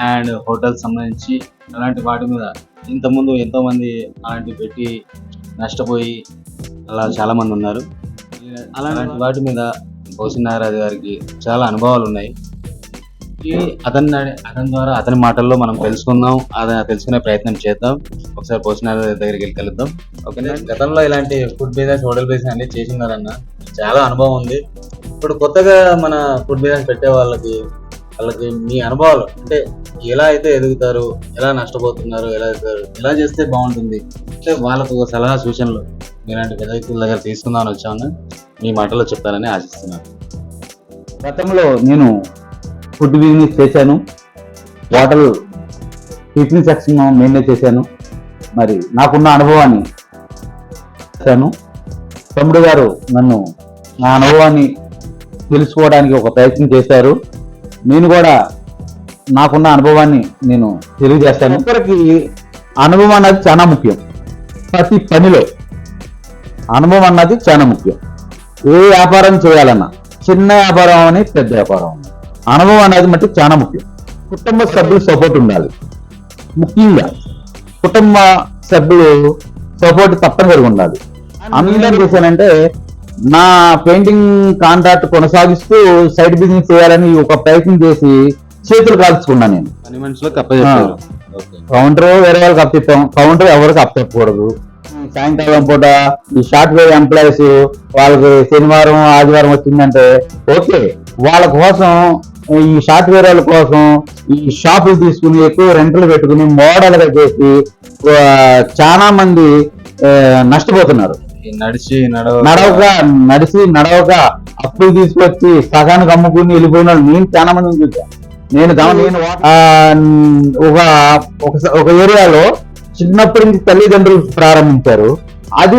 And hotel సంబంధించి అలాంటి వాటి మీద ఇంతకుముందు ఎంతో మంది అలాంటివి పెట్టి నష్టపోయి అలా చాలా మంది ఉన్నారు. అలాంటి వాటి మీద భవిష్య నాగరాజు గారికి చాలా అనుభవాలు ఉన్నాయి. అతని అతని ద్వారా అతని మాటల్లో మనం తెలుసుకుందాం అతను తెలుసుకునే ప్రయత్నం చేద్దాం. ఒకసారి నాగరాజు దగ్గరికి వెళ్ళి కలుద్దాం. ఓకేనా గతంలో ఇలాంటి ఫుడ్ బిజినెస్ హోటల్ బిజినెస్ అన్ని చేసినారన్న చాలా అనుభవం ఉంది. ఇప్పుడు కొత్తగా మన ఫుడ్ బిజినెస్ పెట్టే వాళ్ళకి వాళ్ళకి మీ అనుభవాలు అంటే ఎలా అయితే ఎదుగుతారు ఎలా నష్టపోతున్నారు ఎలా ఎదుగుతారు ఎలా చేస్తే బాగుంటుంది. అంటే వాళ్ళకు ఒక సలహా సూచనలు మీలాంటి పెద్ద వ్యక్తుల దగ్గర తీసుకుందామని వచ్చాను. మీ మాటలో చెప్తారని ఆశిస్తున్నాను. గతంలో నేను ఫుడ్ బిజినెస్ చేశాను. హోటల్ టిఫిన్ సెక్షన్ నేనే చేశాను. మరి నాకున్న అనుభవాన్ని చేశాను తమ్ముడు గారు నన్ను నా అనుభవాన్ని తెలుసుకోవడానికి ఒక ప్రయత్నం చేశారు. నేను కూడా నాకున్న అనుభవాన్ని నేను తెలియజేస్తాను. ఒకరికి అనుభవం అన్నది చాలా ముఖ్యం. ప్రతి పనిలో అనుభవం అన్నది చాలా ముఖ్యం. ఏ వ్యాపారం చేయాలన్నా చిన్న వ్యాపారం అని పెద్ద వ్యాపారం అని. అనుభవం అనేది మట్టి చాలా ముఖ్యం. కుటుంబ సభ్యులు సపోర్ట్ ఉండాలి. ముఖ్యంగా కుటుంబ సభ్యులు సపోర్ట్ తప్పనిసరిగా ఉండాలి. అందరూ చేశానంటే నా పెయింటింగ్ కాంట్రాక్ట్ కొనసాగిస్తూ సైడ్ బిజినెస్ చేయాలని ఒక ప్రయత్నం చేసి చేతులు కాల్చుకున్నాను నేను. కౌంటర్ వేరే వాళ్ళకి అప్పచెప్పాం. కౌంటర్ ఎవరికి అప్పచెప్పకూడదు. సాయంకాలం పూట ఈ సాఫ్ట్వేర్ ఎంప్లాయీస్ వాళ్ళకి శనివారం ఆదివారం వచ్చిందంటే ఓకే. వాళ్ళ కోసం ఈ సాఫ్ట్వేర్ వాళ్ళ కోసం ఈ షాపులు తీసుకుని ఎక్కువ రెంట్లు పెట్టుకుని మోడల్గా చేసి చాలా మంది నష్టపోతున్నారు. నడిచి నడవ నడవక నడిచి నడవక అప్పులు తీసుకొచ్చి సగానికి అమ్ముకుని వెళ్ళిపోయిన వాళ్ళు నేను చాలా మందిని చూసా నేను గమ- నేను ఆ, ఒక ఒక- ఒక ఏరియాలో చిన్నప్పటి నుంచి తల్లిదండ్రులు ప్రారంభించారు. అది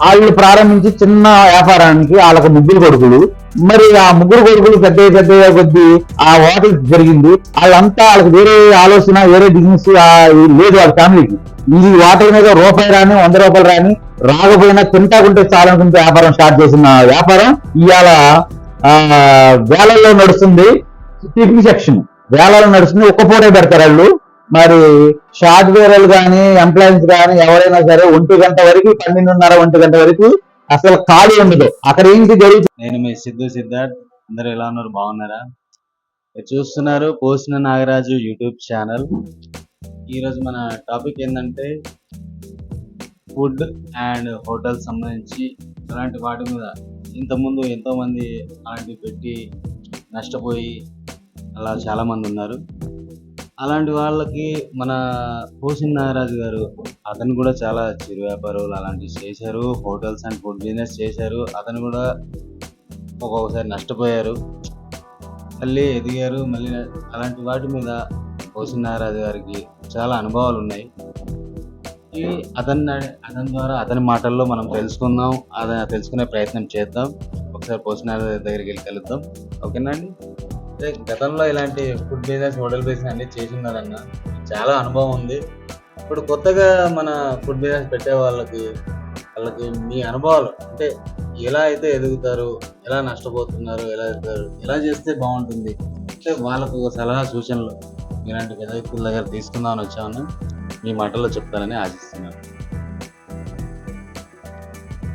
వాళ్ళు ప్రారంభించి చిన్న వ్యాపారానికి వాళ్ళకు ముగ్గురు కొడుకులు. మరి ఆ ముగ్గురు కొడుకులు పెద్ద పెద్ద కొద్ది ఆ వాటర్ జరిగింది. వాళ్ళంతా వాళ్ళకి వేరే ఆలోచన వేరే బిజినెస్ లేదు వాళ్ళ ఫ్యామిలీకి ఈ వాటర్ మీద రూపాయి రాని వంద రూపాయలు రాని రాకపోయినా తింటాకుంటే చాలనుకుంటే వ్యాపారం స్టార్ట్ చేసిన వ్యాపారం ఇవాళ ఆ, వేలల్లో నడుస్తుంది. టిఫిన్ సెక్షన్ వేలలో నడుస్తుంది. ఒక్క పూటే పెడతారు వాళ్ళు. మరి సాఫ్ట్వేర్ కానీ ఎంప్లాయీస్ కానీ ఎవరైనా సరే ఒంటి గంట వరకు పన్నెండున్నర ఒంటి గంట వరకు అసలు ఖాళీ ఉండదు. అక్కడ ఏంటి జరుగుతుంది నేను మీ సిద్ధు సిద్ధార్థ్. అందరు ఎలా ఉన్నారు? బాగున్నారా? చూస్తున్నారు పోసిన నాగరాజు యూట్యూబ్ ఛానల్. ఈరోజు మన టాపిక్ ఏంటంటే ఫుడ్ అండ్ హోటల్ సంబంధించి అలాంటి వాటి మీద. ఇంతకుముందు ఎంతో మంది అలాంటివి పెట్టి నష్టపోయి అలా చాలా మంది ఉన్నారు. అలాంటి వాళ్ళకి మన పోసిన నాగరాజు గారు అతను కూడా చాలా చిరు వ్యాపారాలు అలాంటివి చేశారు. హోటల్స్ అండ్ ఫుడ్ బిజినెస్ చేశారు. అతను కూడా ఒక్కొక్కసారి నష్టపోయారు. మళ్ళీ ఎదిగారు. మళ్ళీ అలాంటి వాటి మీద పోసిన నాగరాజు గారికి చాలా అనుభవాలు ఉన్నాయి. ఈ అతని అతని ద్వారా అతని మాటల్లో మనం తెలుసుకుందాం. అతను తెలుసుకునే ప్రయత్నం చేద్దాం. ఒకసారి పోసిన నాగరాజు దగ్గరికి వెళ్ళి కలుద్దాం. అండి? అంటే గతంలో ఇలాంటి ఫుడ్ బిజినెస్ హోటల్ బిజినెస్ అన్ని చేసినారన్న చాలా అనుభవం ఉంది. ఇప్పుడు కొత్తగా మన ఫుడ్ బిజినెస్ పెట్టే వాళ్ళకి వాళ్ళకి మీ అనుభవాలు అంటే ఎలా అయితే ఎదుగుతారు ఎలా నష్టపోతున్నారు ఎలా ఎదుగుతారు ఎలా చేస్తే బాగుంటుంది అంటే వాళ్ళకు ఒక సలహా సూచనలు ఇలాంటి పెద్ద వ్యక్తుల దగ్గర తీసుకుందామని వచ్చాను. మీ మాటల్లో చెప్తారని ఆశిస్తున్నాను.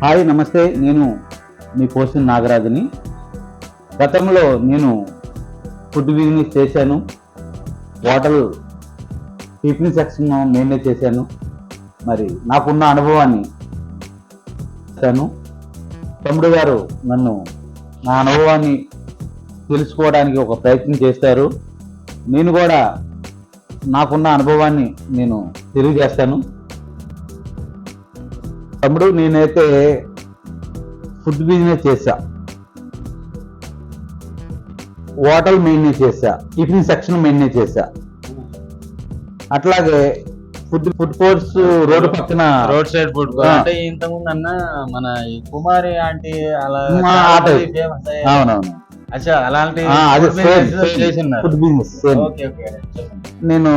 హాయ్ నమస్తే. నేను మీ పోసిన నాగరాజుని. గతంలో నేను ఫుడ్ బిజినెస్ చేశాను. హోటల్ టిఫిన్ సెక్షన్ నేనే చేశాను. మరి నాకున్న అనుభవాన్ని చేశాను తమ్ముడు గారు నన్ను నా అనుభవాన్ని తెలుసుకోవడానికి ఒక ప్రయత్నం చేస్తారు. నేను కూడా నాకున్న అనుభవాన్ని నేను తెలియజేస్తాను. తమ్ముడు నేనైతే ఫుడ్ బిజినెస్ చేశా. హోటల్ మెయింటైన్ చేశా టిఫిన్ సెక్షన్ మెయింటైన్ చేశా. అట్లాగే ఫుడ్ ఫుడ్ కోర్ట్స్ రోడ్డు పక్కన రోడ్ సైడ్ ఫుడ్. అంటే ఇంతకుముందు అన్న మన కుమారి ఆంటీ అలా. అవునవును. అచ్చా అలాంటి చేసి ఫుడ్ బిజినెస్ సేమ్ నేను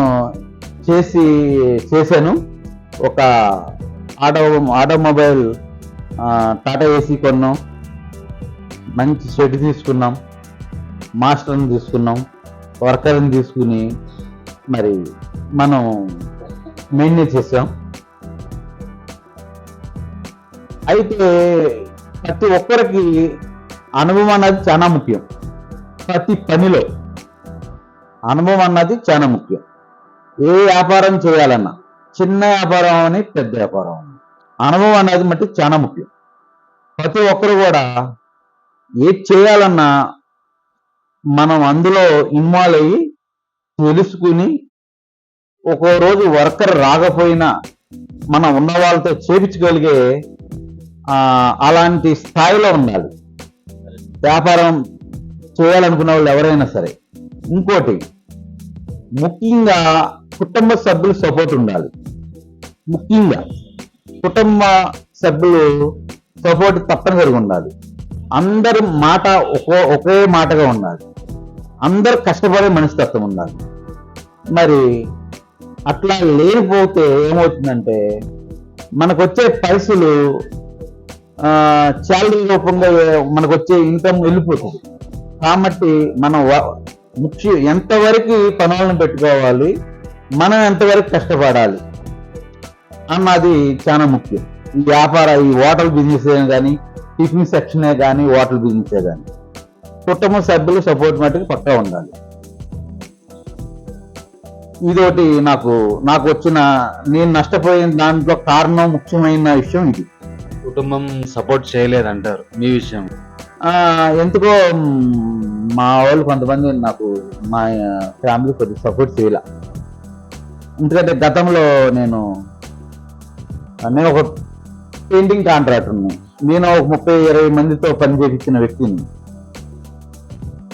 చేసి చేశాను. ఒక ఆటో ఆటోమొబైల్ టాటా ఏసీ కొన్నాం. మంచి షెడ్ తీసుకున్నాం. మాస్టర్ని తీసుకున్నాం వర్కర్ని తీసుకుని మరి మనం మెయింటైన్ చేసాం. అయితే ప్రతి ఒక్కరికి అనుభవం అన్నది చాలా ముఖ్యం. ప్రతి పనిలో అనుభవం అన్నది చాలా ముఖ్యం. ఏ వ్యాపారం చేయాలన్నా చిన్న వ్యాపారం అని పెద్ద వ్యాపారం అని. అనుభవం అనేది మట్టి చాలా ముఖ్యం. ప్రతి ఒక్కరు కూడా ఏది చేయాలన్నా మనం అందులో ఇన్వాల్వ్ అయ్యి తెలుసుకుని ఒక్కో రోజు వర్కర్ రాకపోయినా మనం ఉన్న వాళ్ళతో చేపించగలిగే అలాంటి స్థాయిలో ఉండాలి. వ్యాపారం చేయాలనుకున్న వాళ్ళు ఎవరైనా సరే. ఇంకోటి ముఖ్యంగా కుటుంబ సభ్యులు సపోర్ట్ ఉండాలి. ముఖ్యంగా కుటుంబ సభ్యులు సపోర్ట్ తప్పనిసరిగా ఉండాలి. అందరి మాట ఒక్కో ఒకే మాటగా ఉండాలి. అందరు కష్టపడే మనస్తత్వం ఉండాలి. మరి అట్లా లేకపోతే ఏమవుతుందంటే మనకు వచ్చే పైసలు శాలరీ రూపంగా మనకు వచ్చే ఇన్కమ్ వెళ్ళిపోతుంది. కాబట్టి మనం ముఖ్యం ముఖ్య ఎంతవరకు పనులను పెట్టుకోవాలి మనం ఎంతవరకు కష్టపడాలి అన్నది చాలా ముఖ్యం. ఈ వ్యాపార ఈ హోటల్ బిజినెస్ కానీ టిఫిన్ సెక్షనే కానీ హోటల్ బిజినెస్ కానీ కుటుంబ సభ్యులు సపోర్ట్ మట్టుకు పక్కా ఉండాలి. ఇదొకటి నాకు నాకు వచ్చిన నేను నష్టపోయిన దాంట్లో కారణం ముఖ్యమైన విషయం ఇది. కుటుంబం సపోర్ట్ చేయలేదంటారు మీ విషయం. ఎందుకో మ్, మా వాళ్ళు కొంతమంది నాకు మా ఫ్యామిలీ కొద్దిగా సపోర్ట్ చేయలే. ఎందుకంటే గతంలో నేను నేను ఒక పెయింటింగ్ కాంట్రాక్టర్ని. నేను ఒక ముప్పై ఇరవై మందితో పని చేయించిన వ్యక్తిని.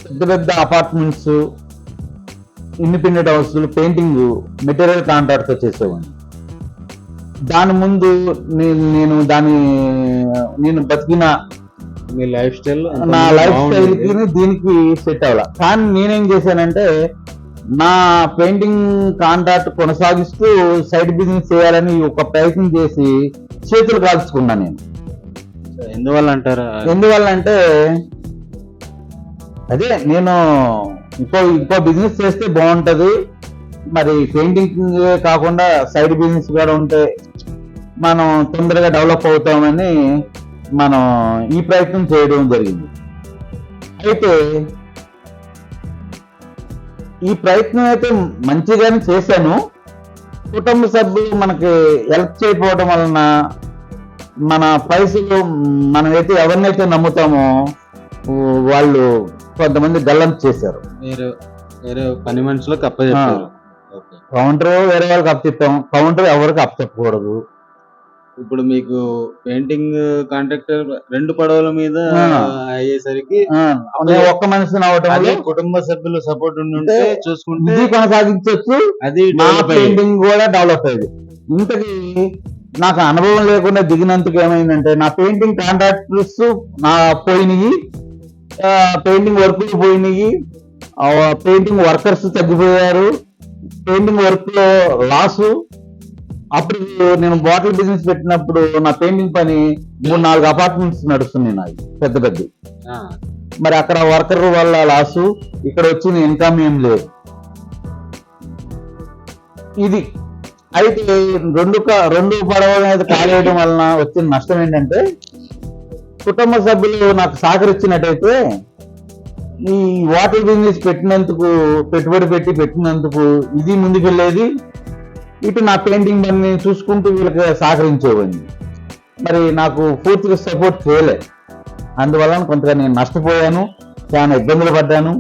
పెద్ద పెద్ద అపార్ట్మెంట్స్ ఇండిపెండెంట్ హౌస్లు పెయింటింగ్ మెటీరియల్ కాంట్రాక్ట్తో చేసేవాడిని. దాని ముందు నేను దాని నేను బతికిన మీ లైఫ్ స్టైల్ నా లైఫ్ స్టైల్ దీనికి సెట్ అవ్వాల. కానీ నేనేం చేశానంటే నా పెయింటింగ్ కాంట్రాక్ట్ కొనసాగిస్తూ సైడ్ బిజినెస్ చేయాలని ఒక ప్రయత్నం చేసి చేతులు కాల్చుకున్నా నేను. ఎందువల్ల అంటారు ఎందువల్ల అంటే అదే నేను ఇంకో ఇంకో బిజినెస్ చేస్తే బాగుంటది. మరి పెయింటింగ్ కాకుండా సైడ్ బిజినెస్ కూడా ఉంటే మనం తొందరగా డెవలప్ అవుతామని మనం ఈ ప్రయత్నం చేయడం జరిగింది. అయితే ఈ ప్రయత్నం అయితే మంచిగానే చేశాను. కుటుంబ సభ్యులు మనకి హెల్ప్ చేయకపోవడం వలన మన పైసలు మనమైతే ఎవరినైతే నమ్ముతామో వాళ్ళు కొంతమంది గల్లం చేశారు. మీరు వేరే పని మనుషులకు అప్పచెప్పారు కౌంటర్ వేరే వాళ్ళకి అప్పచెప్పాం కౌంటర్ ఎవరికి అప్పచెప్పకూడదు ఇప్పుడు మీకు పెయింటింగ్ కాంట్రాక్టర్ రెండు పడవల మీద. అయ్యేసరికి ఒక్క మనిషిని అవటం కుటుంబ సభ్యులు సపోర్ట్ ఉంటే చూసుకుంటే కొనసాగించవచ్చు అది. పెయింటింగ్ కూడా డెవలప్ అయ్యేది. ఇంతకీ నాకు అనుభవం లేకుండా దిగినందుకు ఏమైందంటే నా పెయింటింగ్ కాంట్రాక్టర్స్ నా పోయినాయి. పెయింటింగ్ వర్కులు పోయినాయి. పెయింటింగ్ వర్కర్స్ తగ్గిపోయారు. పెయింటింగ్ వర్క్లో లాసు అప్పుడు నేను బాటిల్ బిజినెస్ పెట్టినప్పుడు నా పెయింటింగ్ పని మూడు నాలుగు అపార్ట్మెంట్స్ నడుస్తున్నాయి నాది పెద్ద పెద్ద. మరి అక్కడ వర్కర్ వల్ల లాసు ఇక్కడ వచ్చిన ఇన్కమ్ ఏం లేదు. ఇది. అయితే రెండు రెండు పడవల మీద కాలేయడం వలన వచ్చిన నష్టం ఏంటంటే కుటుంబ సభ్యులు నాకు సహకరించినట్టయితే ఈ వాటర్ బిజినెస్ పెట్టినందుకు పెట్టుబడి పెట్టి పెట్టినందుకు ఇది ముందుకెళ్ళేది ఇటు నా పెయింటింగ్ పని చూసుకుంటూ వీళ్ళకి సహకరించేవాడిని. మరి నాకు పూర్తిగా సపోర్ట్ చేయలే. అందువలన కొంతగా నేను నష్టపోయాను చాలా ఇబ్బందులు పడ్డాను.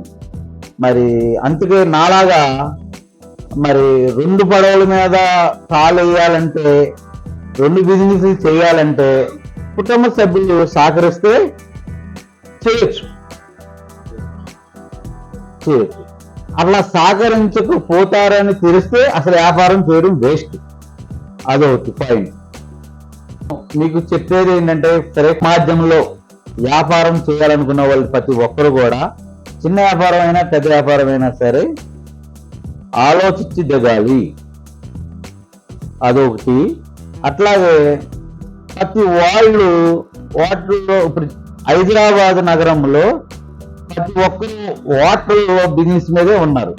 మరి అందుకే నాలాగా మరి రెండు పడవల మీద కాలు వేయాలంటే రెండు బిజినెస్ చేయాలంటే కుటుంబ సభ్యులు సహకరిస్తే చేయొచ్చు. చేయొచ్చు. అట్లా సహకరించకపోతారని తెలిస్తే అసలు వ్యాపారం చేయడం వేస్ట్ అదొకటి పాయింట్ మీకు చెప్పేది ఏంటంటే సరే మాధ్యమంలో వ్యాపారం చేయాలనుకున్న వాళ్ళు ప్రతి ఒక్కరు కూడా చిన్న వ్యాపారం అయినా పెద్ద వ్యాపారం అయినా సరే ఆలోచించి దిగాలి. అదొకటి. అట్లాగే ప్రతి వాళ్ళు వాటిల్లో ఇప్పుడు హైదరాబాద్ నగరంలో ప్రతి ఒక్కరు హోటల్ బిజినెస్ మీదే ఉన్నారు.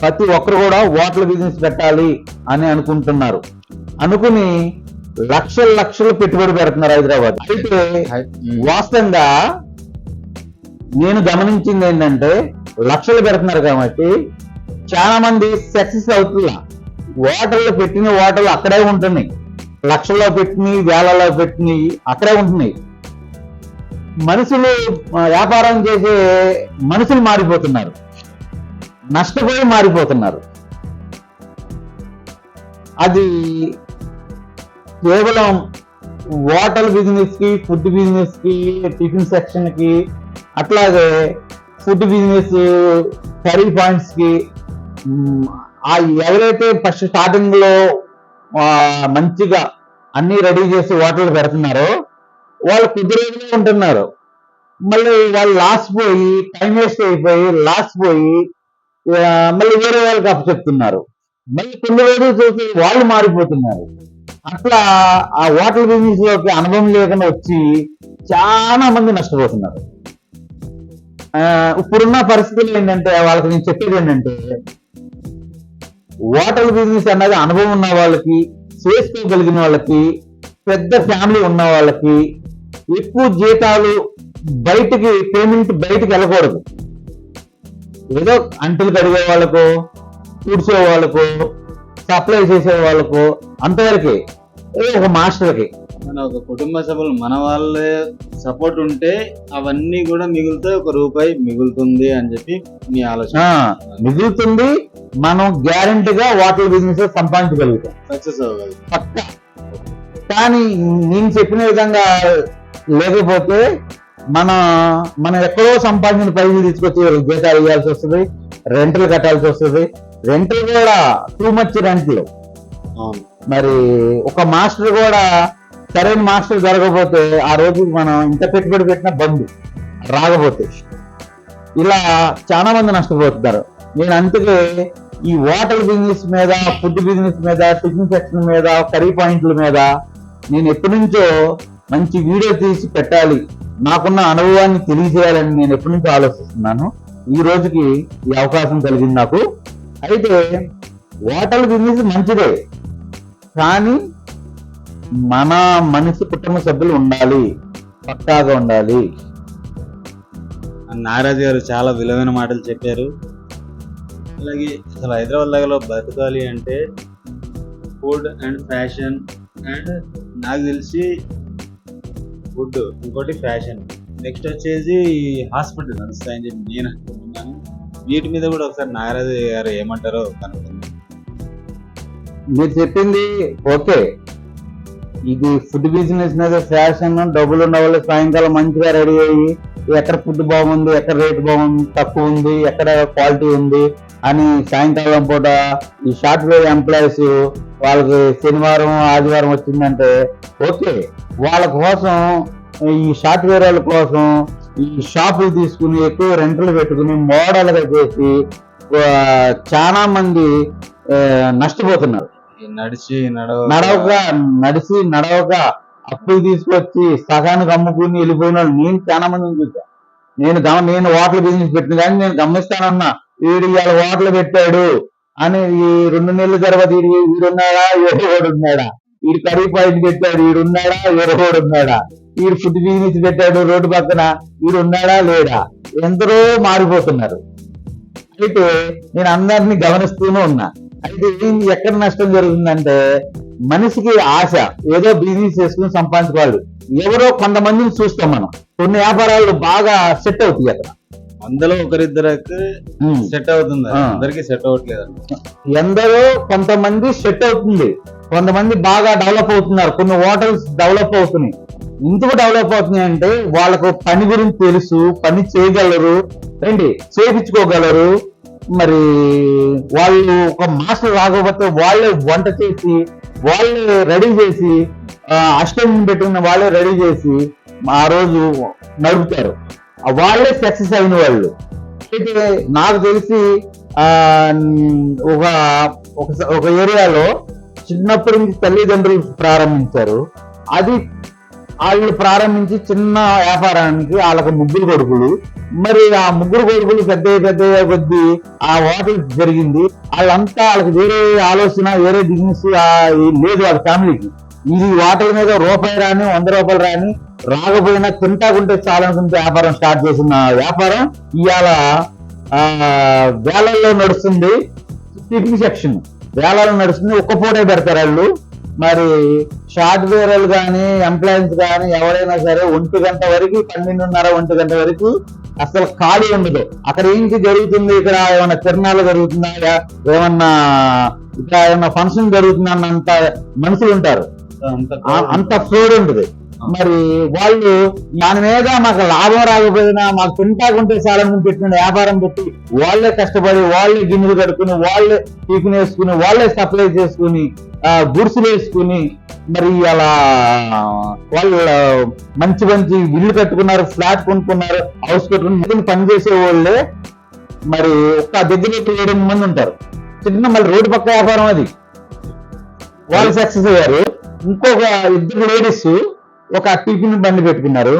ప్రతి ఒక్కరు కూడా హోటల్ బిజినెస్ పెట్టాలి అని అనుకుంటున్నారు. అనుకుని లక్షల లక్షలు పెట్టుబడి పెడుతున్నారు హైదరాబాద్. అయితే వాస్తవంగా నేను గమనించింది ఏంటంటే లక్షలు పెడుతున్నారు కాబట్టి చాలా మంది సక్సెస్ అవుతున్నా. ఓటర్లు పెట్టిన ఓటర్లు అక్కడే ఉంటున్నాయి. లక్షల్లో పెట్టినవి వేలలో పెట్టినవి అక్కడే ఉంటున్నాయి. మనుషులు వ్యాపారం చేసే మనుషులు మారిపోతున్నారు. నష్టపోయి మారిపోతున్నారు. అది కేవలం హోటల్ బిజినెస్కి ఫుడ్ బిజినెస్కి టిఫిన్ సెక్షన్కి అట్లాగే ఫుడ్ బిజినెస్ కర్రీ పాయింట్స్కి ఆ ఎవరైతే ఫస్ట్ స్టార్టింగ్లో మంచిగా అన్ని రెడీ చేసి హోటల్ పెడుతున్నారో వాళ్ళు కొద్ది రోజులే ఉంటున్నారు. మళ్ళీ వాళ్ళు లాస్ పోయి టైం వేస్ట్ అయిపోయి లాస్ పోయి మళ్ళీ వేరే వాళ్ళకి అప్పచెప్తున్నారు. మళ్ళీ కొన్ని రోజులు చూసి వాళ్ళు మారిపోతున్నారు. అట్లా ఆ హోటల్ బిజినెస్లోకి అనుభవం లేకుండా వచ్చి చాలా మంది నష్టపోతున్నారు. ఆ, ఇప్పుడున్న పరిస్థితులు ఏంటంటే వాళ్ళకి నేను చెప్పేది ఏంటంటే హోటల్ బిజినెస్ అనేది అనుభవం ఉన్న వాళ్ళకి చేసుకోగలిగిన వాళ్ళకి పెద్ద ఫ్యామిలీ ఉన్న వాళ్ళకి ఎక్కువ జీతాలు బయటికి పేమెంట్ బయటికి వెళ్ళకూడదు. ఏదో అంటలు కడిగే వాళ్ళకు కూర్చో వాళ్ళకు సప్లై చేసే వాళ్ళకు అంతవరకే. ఒక మాస్టర్కి. మన ఒక కుటుంబ సభ్యులు మన వాళ్ళే సపోర్ట్ ఉంటే అవన్నీ కూడా మిగులుతాయి ఒక రూపాయి మిగులుతుంది అని చెప్పి మీ ఆలోచన. మిగులుతుంది మనం గ్యారంటీగా హోటల్ బిజినెస్ సంపాదించగలుగుతాం. సక్సెస్ అవ్వగలదు పక్క. కానీ నేను చెప్పిన విధంగా లేకపోతే మన మనం ఎక్కడో సంపాదించిన పైసలు తీసుకొచ్చి జీతాలు ఇవ్వాల్సి వస్తుంది రెంట్లు కట్టాల్సి వస్తుంది. రెంట్లు కూడా టూ మచ్ రెంట్లు అవును. మరి ఒక మాస్టర్ కూడా సరైన మాస్టర్ జరగకపోతే ఆ రోజు మనం ఇంత పెట్టుబడి పెట్టిన బంద్ రాకపోతే. ఇలా చాలా మంది నష్టపోతున్నారు. నేను అందుకే ఈ హోటల్ బిజినెస్ మీద ఫుడ్ బిజినెస్ మీద టిఫిన్ సెక్షన్ మీద కర్రీ పాయింట్ల మీద నేను ఎప్పటి నుంచో మంచి వీడియో తీసి పెట్టాలి. నాకున్న అనుభవాన్ని తెలియజేయాలని నేను ఎప్పటి నుంచో ఆలోచిస్తున్నాను. ఈ రోజుకి ఈ అవకాశం కలిగింది నాకు. అయితే హోటల్ బిజినెస్ మంచిదే. కానీ మన మనిషి కుటుంబ సభ్యులు ఉండాలి పక్కాగా ఉండాలి. నాగరాజు గారు చాలా విలువైన మాటలు చెప్పారు. అలాగే అసలు హైదరాబాద్ దగ్గరలో బతకాలి అంటే ఫుడ్ అండ్ ఫ్యాషన్ అండ్ నాకు తెలిసి ఫుడ్ ఇంకోటి ఫ్యాషన్. నెక్స్ట్ వచ్చేసి హాస్పిటల్ నడుస్తాయని చెప్పి నేను అనుకుంటున్నాను. వీటి మీద కూడా ఒకసారి నాగరాజు గారు ఏమంటారో కనుక మీరు చెప్పింది ఓకే. ఇది ఫుడ్ బిజినెస్ మీద ఫ్యాషన్ డబ్బులు ఉన్న వాళ్ళు సాయంకాలం మంచిగా రెడీ అయ్యి ఎక్కడ ఫుడ్ బాగుంది ఎక్కడ రేట్ బాగుంది తక్కువ ఉంది ఎక్కడ క్వాలిటీ ఉంది అని సాయంకాలం పూట ఈ సాఫ్ట్వేర్ ఎంప్లాయీస్ వాళ్ళకి శనివారం ఆదివారం వచ్చిందంటే ఓకే. వాళ్ళ కోసం ఈ సాఫ్ట్వేర్ వాళ్ళ కోసం ఈ షాపులు తీసుకుని ఎక్కువ రెంట్లు పెట్టుకుని మోడల్గా చేసి చాలా మంది నష్టపోతున్నారు. నడిచి నడవ నడవక నడిచి నడవక అప్పులు తీసుకొచ్చి సగానికి అమ్ముకుని వెళ్ళిపోయిన వాళ్ళు నేను చాలా మందిని చూసా నేను గమ నేను హోటల్ బిజినెస్ పెట్టిన కానీ నేను గమనిస్తానన్నా. వీడు ఇవాళ హోటల్ పెట్టాడు అని ఈ రెండు నెలల తర్వాత వీడు వీడున్నాడా ఎవరోడు ఉన్నాడా? వీడు కర్రీ పాయింట్ పెట్టాడు వీడు ఉన్నాడా ఎవరోడు ఉన్నాడా? వీడు ఫుడ్ బిజినెస్ పెట్టాడు రోడ్డు పక్కన వీడు ఉన్నాడా లేడా? ఎందరో మారిపోతున్నారు. అయితే నేను అందరినీ గమనిస్తూనే ఉన్నా. అయితే ఎక్కడ నష్టం జరుగుతుందంటే మనిషికి ఆశ ఏదో బిజినెస్ చేసుకుని సంపాదించుకోవాలి. ఎవరో కొంతమందిని చూస్తాం మనం. కొన్ని వ్యాపారాలు బాగా సెట్ అవుతాయి అక్కడ. అందులో ఒకరిద్దరికి. సెట్ అవుతుంది. అందరికి సెట్ అవ్వట్లేదు. ఎందరో కొంతమంది సెట్ అవుతుంది. కొంతమంది బాగా డెవలప్ అవుతున్నారు. కొన్ని హోటల్స్ డెవలప్ అవుతున్నాయి. ఎందుకు డెవలప్ అవుతున్నాయి అంటే వాళ్ళకు పని గురించి తెలుసు పని చేయగలరు ఏంటి? చేపించుకోగలరు మరి వాళ్ళు ఒక మాస్టర్ రాకపోతే వాళ్ళే వంట చేసి వాళ్ళే రెడీ చేసి ఆ, అష్టమి పెట్టుకున్న వాళ్ళే రెడీ చేసి ఆ రోజు నడుపుతారు. వాళ్ళే సక్సెస్ అయిన వాళ్ళు. అయితే నాకు తెలిసి ఒక ఒక- ఒక ఏరియాలో చిన్నప్పటి నుంచి తల్లిదండ్రులు ప్రారంభించారు. అది వాళ్ళు ప్రారంభించి చిన్న వ్యాపారానికి వాళ్ళకి ముగ్గురు కొడుకులు. మరి ఆ ముగ్గురు కొడుకులు పెద్ద పెద్ద కొద్దీ ఆ హోటల్ జరిగింది. వాళ్ళంతా వాళ్ళకి వేరే ఆలోచన వేరే బిజినెస్ లేదు వాళ్ళ ఫ్యామిలీకి. ఇది వాటర్ మీద రూపాయి రాని వంద రూపాయలు రాని రాకపోయినా తింటాకుంటే చాలనుకుంటే వ్యాపారం స్టార్ట్ చేసిన వ్యాపారం ఇవాళ వేలల్లో నడుస్తుంది. Tiffin section. వేలలో నడుస్తుంది. ఒక్క పూటే పెడతారు వాళ్ళు. మరి షార్ట్ వేరల్ కానీ ఎంప్లాయీస్ కానీ ఎవరైనా సరే ఒంటి గంట వరకు పన్నెండున్నర ఒంటి గంట వరకు అసలు ఖాళీ ఉండదు. అక్కడ ఏంటి జరుగుతుంది? ఇక్కడ ఏమైనా తిరణాలు జరుగుతుందా యా- ఏమన్నా ఇక్కడ ఏమన్నా ఫంక్షన్ జరుగుతుందా అన్నంత మనుషులు ఉంటారు. అంత ఫ్లోడ్ ఉంటుంది మరి వాళ్ళు మన మీద మాకు లాభం రాకపోయినా మాకు తింటాకుంటే చాలని పెట్టిన వ్యాపారం పెట్టి వాళ్ళే కష్టపడి వాళ్ళే గిన్నెలు కడుక్కుని వాళ్ళే టిఫిన్ వేసుకుని వాళ్ళే సప్లై చేసుకుని ఆ, గుడిసెలు వేసుకుని మరి అలా వాళ్ళు మంచి మంచి ఇల్లు కట్టుకున్నారు ఫ్లాట్ కొనుక్కున్నారు హౌస్ కట్టుకుని పనిచేసే వాళ్ళే. మరి ఒక్క దగ్గర ఏడు మంది ఉంటారు. చిన్న మళ్ళీ రోడ్డు పక్క వ్యాపారం అది. వాళ్ళు సక్సెస్ అయ్యారు. ఇంకొక ఇద్దరు లేడీస్ ఒక టిఫిన్ బండి పెట్టుకున్నారు.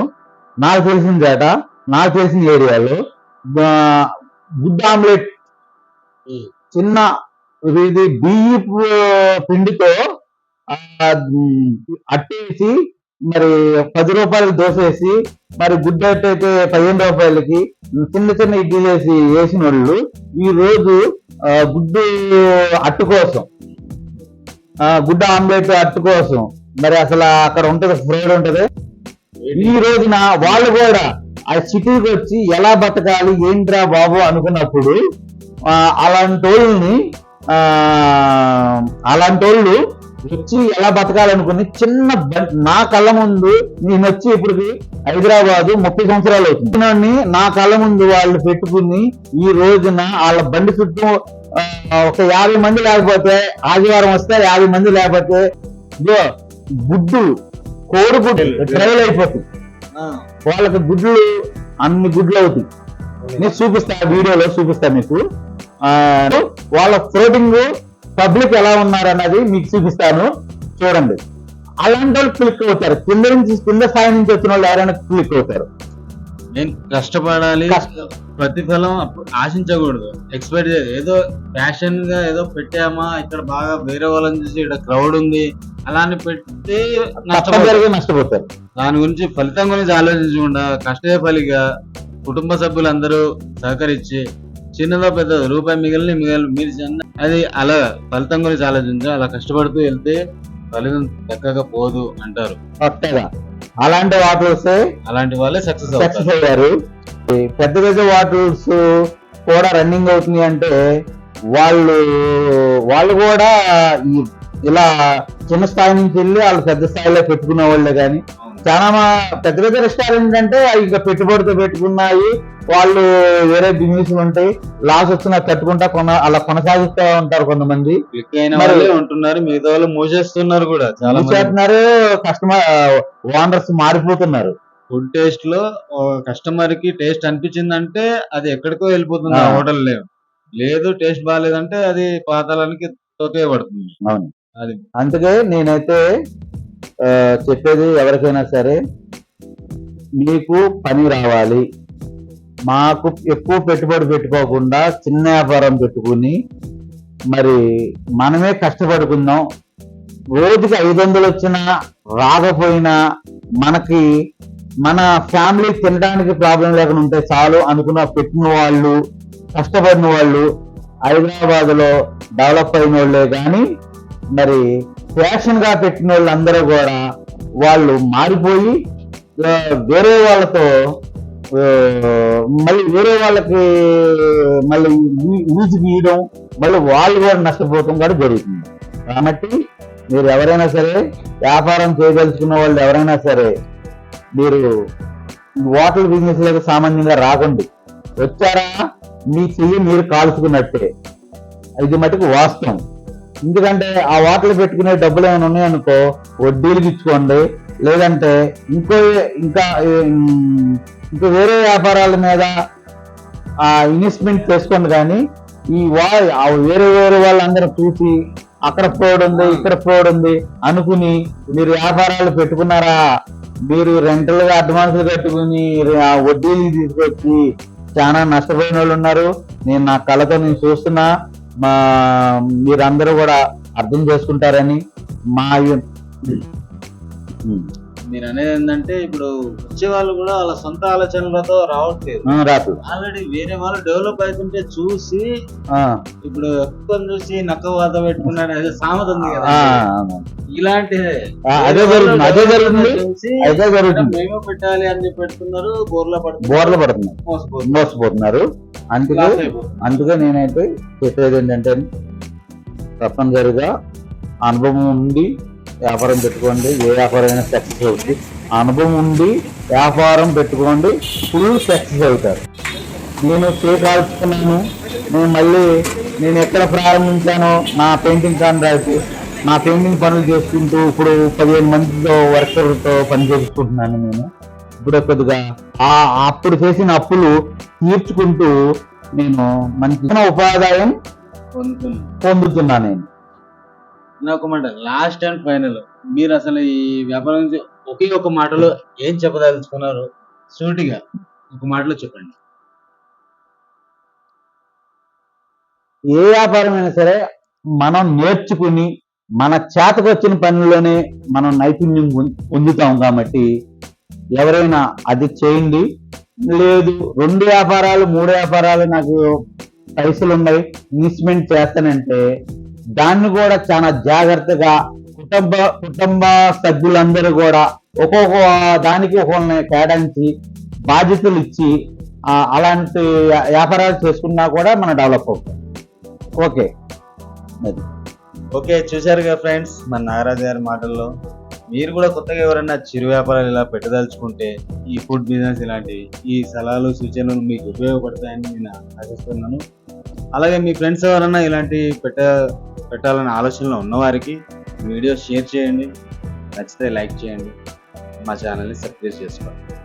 నాకు తెలిసిన చేట నాకు తెలిసిన ఏరియాలో గుడ్ ఆమ్లెట్ చిన్న ఇది బియ్యపు పిండితో అట్టేసి మరి పది రూపాయలకి దోశ వేసి మరి గుడ్డ అయితే పదిహేను రూపాయలకి చిన్న చిన్న ఇడ్లీ వేసి వేసిన వాళ్ళు ఈ రోజు గుడ్డు అట్టు కోసం గుడ్డ ఆమ్లెట్ అట్టు కోసం మరి అసలు అక్కడ ఉంటుంది ఫ్రైడ్ ఉంటుంది? ఈ రోజున వాళ్ళు కూడా ఆ సిటీకి వచ్చి ఎలా బతకాలి ఏంట్రా బాబు అనుకున్నప్పుడు అలాంటి వాళ్ళని అలాంటి వాళ్ళు వచ్చి ఎలా బతకాలనుకుని చిన్న నా కళ్ళ ముందు నేను వచ్చి ఇప్పటికి హైదరాబాద్ ముప్పై సంవత్సరాలు అవుతుంది. నా కళ్ళ ముందు వాళ్ళు పెట్టుకుని ఈ రోజున వాళ్ళ బండి చుట్టూ ఒక యాభై మంది లేకపోతే ఆదివారం వస్తే యాభై మంది లేకపోతే గుడ్డు కోడి గుడ్డు ట్రైల్ అయిపోతుంది. ఆ, వాళ్ళకి గుడ్లు అన్ని గుడ్లు అవుతాయి. నేను చూపిస్తా వీడియోలో చూపిస్తా మీకు. ఆ, వాళ్ళ ఫ్లోటింగ్ పబ్లిక్ ఎలా ఉన్నారు అన్నది మీకు చూపిస్తాను. చూడండి. అలాంటి వాళ్ళు క్లిక్ అవుతారు. కింద నుంచి కింద స్థాయి నుంచి వచ్చిన వాళ్ళు ఎవరైనా క్లిక్ అవుతారు. నేను కష్టపడాలి కష్టం. ప్రతిఫలం ఆశించకూడదు ఎక్స్పెక్ట్ ఏదో ప్యాషన్గా ఏదో పెట్టామా ఇక్కడ బాగా వేరే వాళ్ళని చూసి ఇక్కడ క్రౌడ్ ఉంది అలా అని పెట్టి నష్టపోతారు దాని గురించి ఫలితం గురించి ఆలోచించకుండా కష్టే ఫలిగా కుటుంబ సభ్యులందరూ సహకరించి చిన్నదో పెద్ద రూపాయి మిగిలిన మిగిలిన మీరు చిన్న అది అలా ఫలితం గురించి ఆలోచించి అలా కష్టపడుతూ వెళ్తే ఫలితం చక్కగా పోదు అంటారు. కొత్తగా. అలాంటి వాటర్స్ అలాంటి వాళ్ళే సక్సెస్ సక్సెస్ అయ్యారు. పెద్ద పెద్ద వాటర్స్ కూడా రన్నింగ్ అవుతుంది అంటే వాళ్ళు వాళ్ళు కూడా ఇలా చిన్న స్థాయి నుంచి వెళ్ళి వాళ్ళు పెద్ద స్థాయిలో పెట్టుకునే వాళ్ళే కానీ చాలా మా- పెద్ద పెద్ద రెస్టారెంట్ అంటే ఇంకా పెట్టుబడితో పెట్టుకున్నాయి. వాళ్ళు వేరే బిజినెస్ ఉంటాయి. లాస్ వచ్చినా తట్టుకుంటా కొన అలా కొనసాగిస్తూ ఉంటారు కొంతమంది. ఉంటున్నారు మిగతా వాళ్ళు మూసేస్తున్నారు కూడా చాలా చేస్తున్నారు కస్టమర్ ఓనర్స్ మారిపోతున్నారు. ఫుడ్ టేస్ట్లో కస్టమర్కి టేస్ట్ అనిపించిందంటే అది ఎక్కడికో వెళ్ళిపోతుంది ఆ. హోటల్ లేదు లేదు టేస్ట్ బాగాలేదంటే అది పాతాళానికి తోకే పడుతుంది. అవును. అది. అందుకే నేనైతే చెప్పేది ఎవరికైనా సరే మీకు పని రావాలి. మాకు ఎక్కువ పెట్టుబడి పెట్టుకోకుండా చిన్న వ్యాపారం పెట్టుకుని మరి మనమే కష్టపడుకుందాం. రోజుకి ఐదు వందలు వచ్చినా రాకపోయినా మనకి మన ఫ్యామిలీ తినడానికి ప్రాబ్లం లేకుండా ఉంటే చాలు అనుకున్న పెట్టిన వాళ్ళు కష్టపడిన వాళ్ళు హైదరాబాద్లో డెవలప్ అయిన వాళ్ళే కానీ మరి ఫ్యాషన్గా పెట్టిన వాళ్ళందరూ కూడా వాళ్ళు మారిపోయి వేరే వాళ్ళతో మళ్ళీ వేరే వాళ్ళకి మళ్ళీ యూజ్ గీయడం మళ్ళీ వాళ్ళు కూడా నష్టపోవడం కూడా జరుగుతుంది. కాబట్టి మీరు ఎవరైనా సరే వ్యాపారం చేయదలుచుకున్న వాళ్ళు ఎవరైనా సరే మీరు హోటల్ బిజినెస్లకు సామాన్యంగా రాకండి. వచ్చారా? మీ చెయ్యి మీరు కాల్చుకున్నట్టే. ఇది మటుకు వాస్తవం. ఎందుకంటే ఆ వాటలు పెట్టుకునే డబ్బులు ఏమైనా ఉన్నాయనుకో వడ్డీలు ఇచ్చుకోండి. లేదంటే ఇంకో ఇంకా ఇంకా వేరే వ్యాపారాల మీద ఆ ఇన్వెస్ట్మెంట్ చేసుకోండి కానీ ఈ వా ఆ వేరే వేరే వాళ్ళందరూ చూసి అక్కడ ఫ్రోడ్ ఉంది ఇక్కడ ఫ్రోడ్ ఉంది అనుకుని మీరు వ్యాపారాలు పెట్టుకున్నారా? మీరు రెంటల్గా అడ్వాన్సులు కట్టుకుని ఆ వడ్డీలు తీసుకొచ్చి చాలా నష్టపోయిన వాళ్ళు ఉన్నారు. నేను నా కళతో నేను చూస్తున్నా. మా మీరందరూ కూడా అర్థం చేసుకుంటారని మా మీరు అనేది ఏంటంటే ఇప్పుడు వచ్చే వాళ్ళు కూడా వాళ్ళ సొంత ఆలోచనలతో రావట్లేదు. రాదు. ఆల్రెడీ వేరే వాళ్ళు డెవలప్ అవుతుంటే చూసి ఇప్పుడు ఎక్కువ చూసి నక్క వాత పెట్టుకున్నాడు అదే సామెత ఉంది కదా. ఇలాంటి అదే జరుగుతుంది అదే జరుగుతుంది చూసి అదే జరుగుతుంది. మేము పెట్టాలి అని పెడుతున్నారు బోర్లో పడుతున్నారు. బోర్లు పడుతున్నాయి మోసపోతున్నారు. అందుకే. అందుకే నేనైతే చెప్పేది ఏంటంటే తప్పనిసరిగా అనుభవం ఉండి వ్యాపారం పెట్టుకోండి ఏ వ్యాపారం అయినా సక్సెస్ అవుతుంది అనుభవం ఉండి వ్యాపారం పెట్టుకోండి ఫుల్ సక్సెస్ అవుతారు. నేను కేక్ కాల్చుకున్నాను నేను మళ్ళీ నేను ఎక్కడ ప్రారంభించానో నా పెయింటింగ్ కాంట్రాక్ట్ నా పెయింటింగ్ పనులు చేసుకుంటూ ఇప్పుడు పదిహేను మందితో వర్కర్తో పని చేసుకుంటున్నాను నేను. ఇప్పుడు కొద్దిగా ఆ అప్పుడు చేసిన అప్పులు తీర్చుకుంటూ నేను మంచి ఉపాధాయం పొందుతున్నారు పొందుతున్నాను నేను. నాకు మాట లాస్ట్ అండ్ ఫైనల్ మీరు అసలు ఈ వ్యాపారం గురించి ఒకే ఒక మాటలో ఏం చెప్పదలుచుకున్నారు? సూటిగా ఒక మాటలో చెప్పండి. ఏ వ్యాపారమైనా సరే మనం నేర్చుకుని మన చేతకొచ్చిన పనుల్లోనే పనిలోనే మనం నైపుణ్యం పొందుతాం కాబట్టి ఎవరైనా అది చేయండి. లేదు రెండు వ్యాపారాలు మూడు వ్యాపారాలు నాకు పైసలు ఉన్నాయి ఇన్వెస్ట్మెంట్ చేస్తానంటే దాన్ని కూడా చాలా జాగ్రత్తగా కుటుంబ కుటుంబ సభ్యులందరూ కూడా ఒక్కొక్క దానికి ఒక్కొక్కరిని కేటాయించి బాధ్యతలు ఇచ్చి అలాంటి వ్యాపారాలు చేసుకున్నా కూడా మనం డెవలప్ అవుతాం ఓకే. ఓకే చూశారు కదా ఫ్రెండ్స్ మన నాగరాజు గారి మాటల్లో. మీరు కూడా కొత్తగా ఎవరైనా చిరు వ్యాపారాలు ఇలా పెట్టదలుచుకుంటే ఈ ఫుడ్ బిజినెస్ ఇలాంటివి ఈ సలహాలు సూచనలు మీకు ఉపయోగపడతాయని నేను ఆశిస్తున్నాను. అలాగే మీ ఫ్రెండ్స్ ఎవరన్నా ఇలాంటి పెట్ట పెట్టాలనే ఆలోచనలో ఉన్నవారికి వీడియో షేర్ చేయండి. నచ్చితే లైక్ చేయండి. మా ఛానల్ని సబ్స్క్రైబ్ చేసుకోండి.